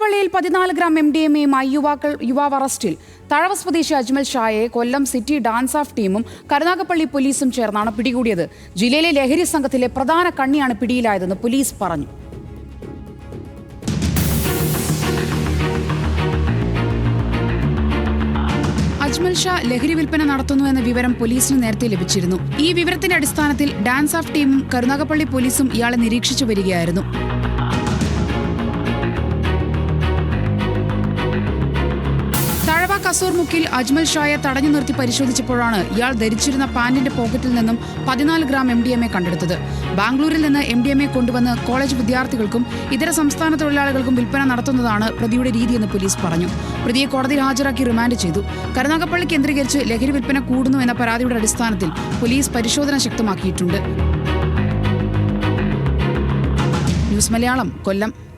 കരുനാഗപ്പള്ളിയിൽ പതിനാല് gram M D M എയുമായി യുവാക്കൾ യുവാവ് അറസ്റ്റിൽ. തഴവ സ്വദേശി അജ്മൽ ഷായെ കൊല്ലം സിറ്റി ഡാൻസ് ഓഫ് ടീമും കരുനാഗപ്പള്ളി പോലീസും ചേർന്നാണ് പിടികൂടിയത്. ജില്ലയിലെ ലഹരി സംഘത്തിലെ പ്രധാന കണ്ണിയാണ് പിടിയിലായതെന്ന് പോലീസ് പറഞ്ഞു. അജ്മൽ ഷാ ലഹരി വിൽപ്പന നടത്തുന്നു എന്ന വിവരം പോലീസിന് നേരത്തെ ലഭിച്ചിരുന്നു. ഈ വിവരത്തിന്റെ അടിസ്ഥാനത്തിൽ ഡാൻസ് ഓഫ് ടീമും കരുനാഗപ്പള്ളി പോലീസും ഇയാളെ നിരീക്ഷിച്ചു വരികയായിരുന്നു. കസൂർ മുക്കിൽ അജ്മൽ ഷായെ തടഞ്ഞു നിർത്തി പരിശോധിച്ചപ്പോഴാണ് ഇയാൾ ധരിച്ചിരുന്ന പാന്റിന്റെ പോക്കറ്റിൽ നിന്നും പതിനാല് gram M D M A കണ്ടെടുത്തത്. ബാംഗ്ലൂരിൽ നിന്ന് എം ഡി എം എ കൊണ്ടുവന്ന് കോളേജ് വിദ്യാർത്ഥികൾക്കും ഇതര സംസ്ഥാന തൊഴിലാളികൾക്കും വിൽപ്പന നടത്തുന്നതാണ് പ്രതിയുടെ രീതിയെന്ന് പോലീസ് പറഞ്ഞു. പ്രതിയെ കോടതിയിൽ ഹാജരാക്കി റിമാൻഡ് ചെയ്തു. കരുനാഗപ്പള്ളി കേന്ദ്രീകരിച്ച് ലഹരി വിൽപ്പന കൂടുന്നു എന്ന പരാതിയുടെ അടിസ്ഥാനത്തിൽ പോലീസ് പരിശോധന ശക്തമാക്കിയിട്ടുണ്ട്. ന്യൂസ് മലയാളം കൊല്ലം.